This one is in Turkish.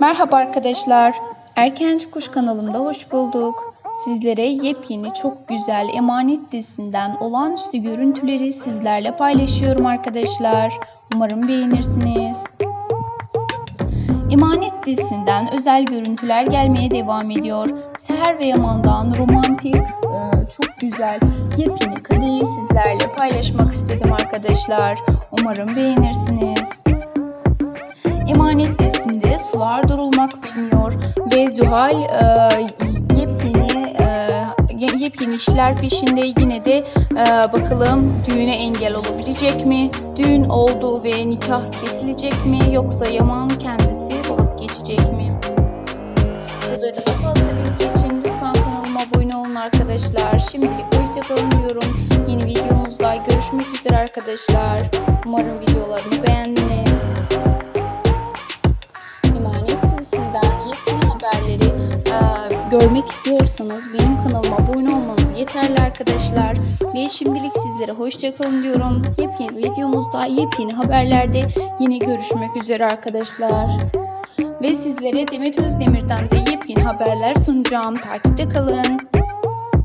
Merhaba arkadaşlar. Erkenci Kuş kanalımda hoş bulduk. Sizlere yepyeni çok güzel Emanet dizisinden olağanüstü görüntüleri sizlerle paylaşıyorum arkadaşlar. Umarım beğenirsiniz. Emanet dizisinden özel görüntüler gelmeye devam ediyor. Seher ve Yaman'dan romantik, e, çok güzel yepyeni kareyi sizlerle paylaşmak istedim arkadaşlar. Umarım beğenirsiniz. Durulmak bilmiyor ve Zuhal e, yepyeni e, ye- yepyeni işler peşinde yine de e, bakalım düğüne engel olabilecek mi? Düğün oldu ve nikah kesilecek mi yoksa Yaman kendisi vazgeçecek mi? Burada daha fazla bilgi için lütfen kanalıma abone olun arkadaşlar. Şimdilik hoşçakalın diyorum. Yeni videomuzda görüşmek üzere arkadaşlar. Umarım videolarımı görmek istiyorsanız benim kanalıma abone olmanız yeterli arkadaşlar. Ve şimdilik sizlere hoşçakalın diyorum. Yepyeni videomuzda yepyeni haberlerde yine görüşmek üzere arkadaşlar. Ve sizlere Demet Özdemir'den de yepyeni haberler sunacağım. Takipte kalın.